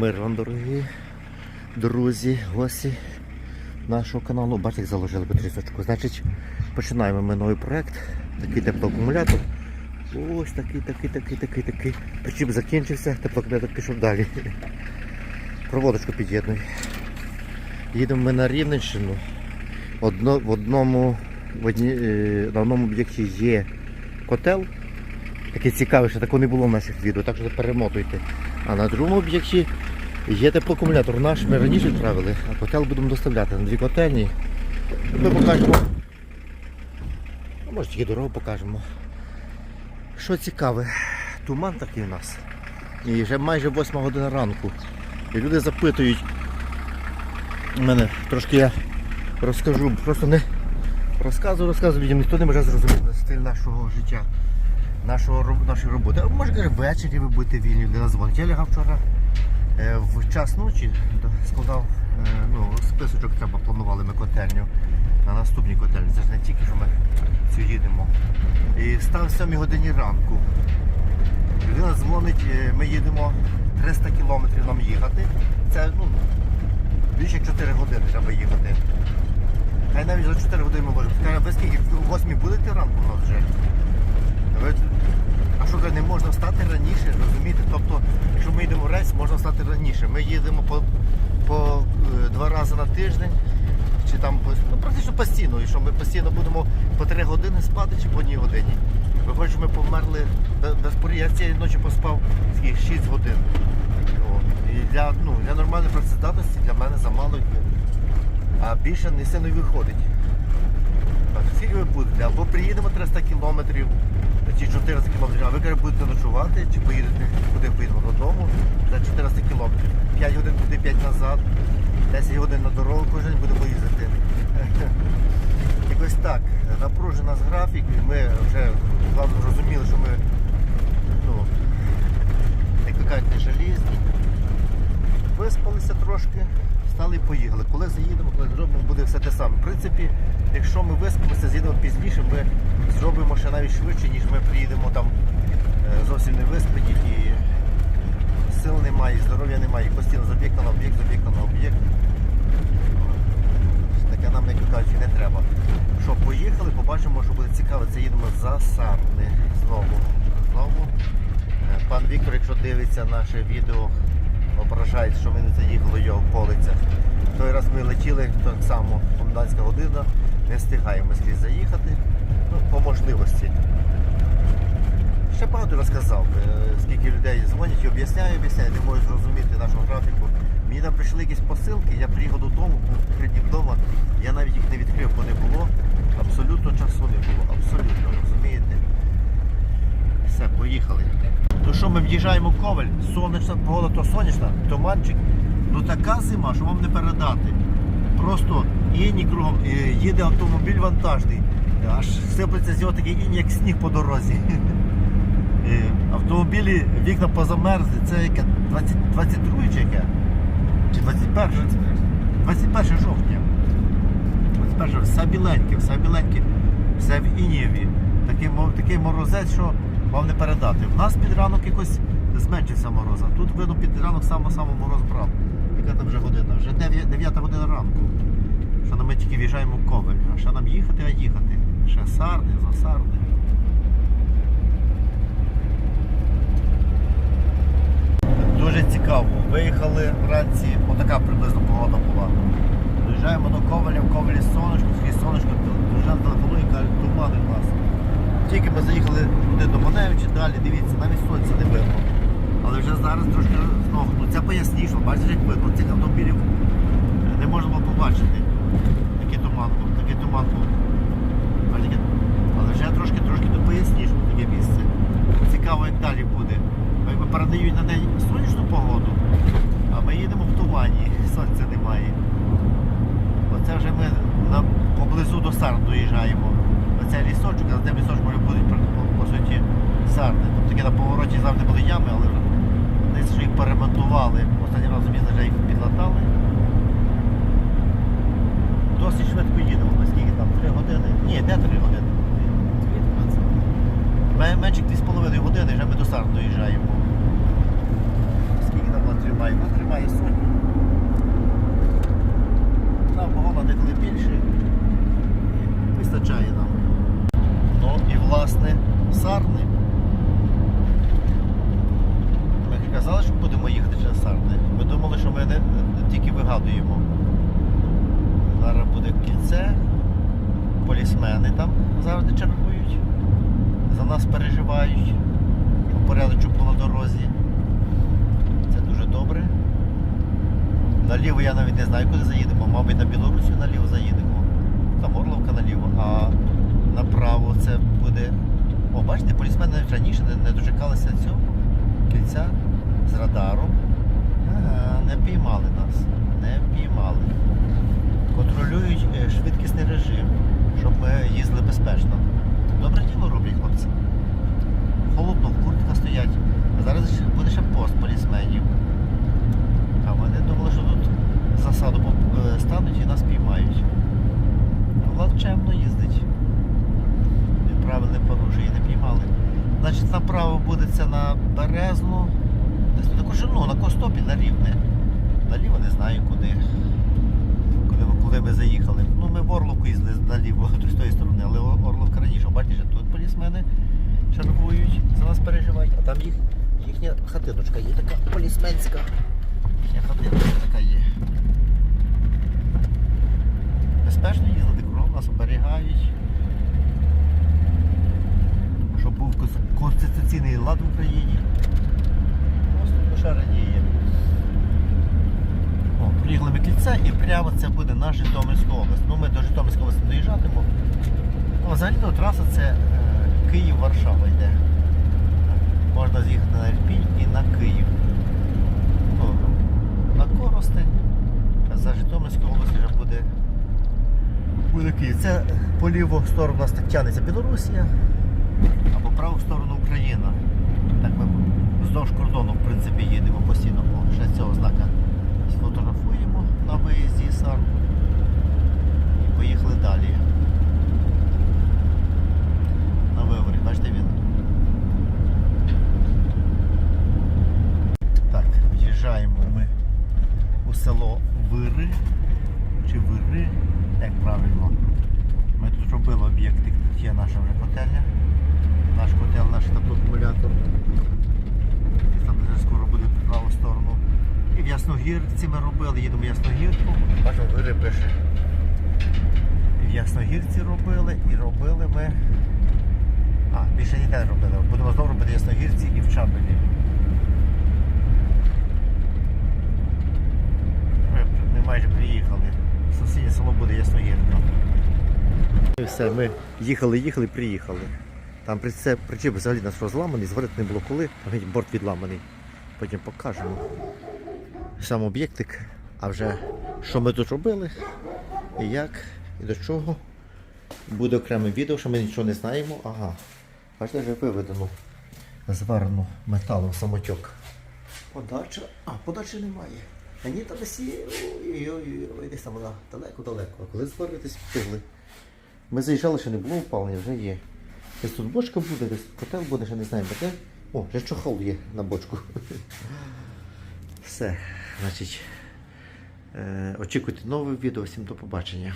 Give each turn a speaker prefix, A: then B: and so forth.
A: Мир вам, дорогі друзі, гості нашого каналу. Бачите, як заложили потрісочку. Значить, починаємо ми новий проект. Такий теплоакумулятор. Ось такий, такий, такий, такий, такий. Причіп закінчився, теплоакумулятор пішов далі. Проводочку під'єднуй. Їдемо ми на Рівненщину. Одно, в одному, в одні, е, на одному об'єкті є котел. Такий цікавий, що такого не було в наших відео, так що перемотуйте. А на другому об'єкті є теплоакумулятор наш, ми раніше відправили, а котел будемо доставляти на дві котельні. Ми покажемо. Може тільки дорогу покажемо. Що цікаве, туман такий у нас. І вже майже 8 година ранку. І люди запитують. У мене трошки я розкажу, просто не розказую, розказую ніхто не може зрозуміти стиль нашого життя нашого, нашої роботи. Може каже, ввечері ви будете вільні, людина дзвонить. Я лягав вчора е, в час ночі, складав е, ну, списочок, треба планували ми котельню на наступній котельні. Це ж не тільки, що ми їдемо. І став в 7 годині ранку. Людина дзвонить, е, ми їдемо 300 кілометрів нам їхати. Це ну, більше 4 години треба їхати. Хай навіть за 4 години ми можемо. Каже, ви скільки в 8 будете ранку у нас вже? А що каже, не можна встати раніше, розумієте? Тобто, якщо ми йдемо в рейс, можна встати раніше. Ми їдемо по, по е, два рази на тиждень, чи там ну, практично постійно, і що ми постійно будемо по три години спати чи по одній годині. Виходить, що ми померли без, порі- Я цієї ночі поспав скільки, 6 годин. І для, ну, для нормальної працездатності для мене замало. А більше не сильно виходить. Або приїдемо 300 кілометрів, чи 400 кілометрів, а ви каже, будете ночувати, чи поїдете, куди поїдемо додому за 400 кілометрів. 5 годин туди, 5 назад, 10 годин на дорогу кожен будемо їздити. Якось так, напружений нас графік, і ми вже главное, зрозуміли, що ми ну, як ви кажете, желізні. Виспалися трошки, встали і поїхали. Коли заїдемо, коли зробимо, буде все те саме. В принципі, якщо ми виспимося, з'їдемо пізніше, ми зробимо ще навіть швидше, ніж ми приїдемо там е, зовсім не виспані і сил немає, і здоров'я немає, і постійно з об'єкта на об'єкт, з об'єкта на об'єкт. Таке нам, як кажуть, не треба. Що, поїхали, побачимо, що буде цікаво. Це їдемо за Сарни. Знову. Знову. Е, Пан Віктор, якщо дивиться наше відео, ображається, що ми не заїхали його в полицях. Той раз ми летіли так само, комендантська година, не встигаємо скрізь заїхати. Ну, по можливості. Ще багато розказав, е, скільки людей дзвонять і об'ясняю, об'ясняю, не можуть зрозуміти нашу графіку. Мені там прийшли якісь посилки, я приїхав додому, три вдома, я навіть їх не відкрив, бо не було. Абсолютно часу не було. Абсолютно, розумієте? Все, поїхали. То в'їжджаємо в Коваль, сонячна погода, то сонячна, туманчик. Ну така зима, що вам не передати. Просто іні кругом, е, їде автомобіль вантажний, аж сиплеться з нього такий інь, як сніг по дорозі. Е, Автомобілі вікна позамерзли, це яке 22 чи яке? Чи 21? 21 жовтня. 21 все біленьке, все біленьке, все в інєві. Такий, такий морозець, що вам не передати. У нас під ранок якось зменшився мороз, а тут видно під ранок само-само мороз брав. Яка там вже година? Вже 9, 9 година ранку. Що ми тільки в'їжджаємо в Ковель. А ще нам їхати, а їхати. Ще сарни, за сарни. Дуже цікаво. Виїхали вранці, отака приблизно погода була. Доїжджаємо до Коваля, в Ковалі сонечко, скрізь сонечко, дружина телефонує каже, тумани в нас. Тільки ми заїхали туди до Маневича, далі дивіться, навіть сонця не видно. Але вже зараз трошки знову, ну це поясніше, бачите, як видно, цих автомобілів не було побачити. Такий туман був, такий туман був. Але вже трошки трошки тут поясніше таке місце. Цікаво, як далі буде. Якби передають на день сонячну погоду, а ми їдемо в тумані, сонця немає. Оце вже ми на, поблизу до Сарн доїжджаємо. Оце лісочок, а вже будуть по, по, по суті сарни. Тобто на повороті завжди були ями, але десь що їх перемонтували. Останній раз вже їх підлатали. Досить швидко їдемо, наскільки там 3 години. Ні, де 3 години? Ме- Менше 2,5 години, вже ми до Сарн доїжджаємо. Скільки там на 3 тримає, вона тримає сотню. Нам вагона деколи більше і вистачає нам. Ну і власне сарни. Ми ж казали, що будемо їхати через сарни. Ми думали, що ми не, не. Зараз буде кільце, полісмени там завжди чергують, за нас переживають, було на дорозі. Це дуже добре. Наліво я навіть не знаю, куди заїдемо. Мабуть, на Білорусі наліво заїдемо. Там Орловка наліво, а направо це буде. О, бачите, полісмени раніше не дочекалися цього кільця з радаром. Ага, не піймали нас. Не піймали. Контролюють е, швидкісний режим, щоб ми їздили безпечно. Добре діло роблять хлопці. Холодно, в куртках стоять. А зараз буде ще пост полісменів. А вони думали, що тут засаду е, стануть і нас піймають. Ну, Влад чемно їздить. Він правил не і не піймали. Значить, направо буде це на Березну. Десь на Кошину, на Костопі, на Рівне. Наліво не знаю куди. Ми- куди ми заїхали. Ну, ми в Орловку їздили наліво, з тої сторони, але Орловка раніше. Бачите, тут полісмени чергують, за нас переживають, а там їх, їхня хатиночка є така полісменська. Їхня хатиночка така є. Безпечно їздити, кругом нас оберігають. Щоб був конституційний лад в Україні. Просто душа радіє. О, кільце і прямо це буде наша Житомирська область. Ну, ми до Житомирської області доїжджатимемо. Ну, взагалі то траса це е, Київ-Варшава йде. Можна з'їхати на Ірпінь і на Київ. Ну, на Коростень. А за Житомирською областю вже буде, буде Київ. Це по ліву сторону у нас так тягнеться Білорусія, а по праву сторону Україна. Так ми вздовж кордону, в принципі, їдемо постійно. Ще цього знака сфотографуємо на виїзді із Сарн. І поїхали далі. На виворі, бачите він. Так, в'їжджаємо ми у село Вири. Чи Вири, як правильно. Ми тут робили об'єктик, тут є наша вже котельня. Наш котел, наш теплоакумулятор. І Там вже скоро буде по праву сторону. І в Ясногірці ми робили, їдемо в Ясногірку. Бачимо, Вири пише. І в Ясногірці робили і робили ми. А, більше ніде робили. Будемо знову робити в Ясногірці і в Чабелі. Ми, ми майже приїхали. Сусіднє село буде Ясногірка. І все, ми їхали, їхали, приїхали. Там при це причіп взагалі нас розламаний, зварити не було коли, там борт відламаний. Потім покажемо. Сам об'єктик, а вже що ми тут робили, і як, і до чого. Буде окреме відео, що ми нічого не знаємо. Ага. Бачите, вже виведено зварену металом самотьок. Подача. А, подачі немає. А ні, є. Ой-ой-ой, десь там вона далеко-далеко. А коли зваритись встигли. Ми заїжджали, ще не було опалення, вже є. Десь тут бочка буде, десь котел буде, ще не знаємо де. О, вже чохол є на бочку. Все, значить, е, очікуйте нове відео, всім до побачення.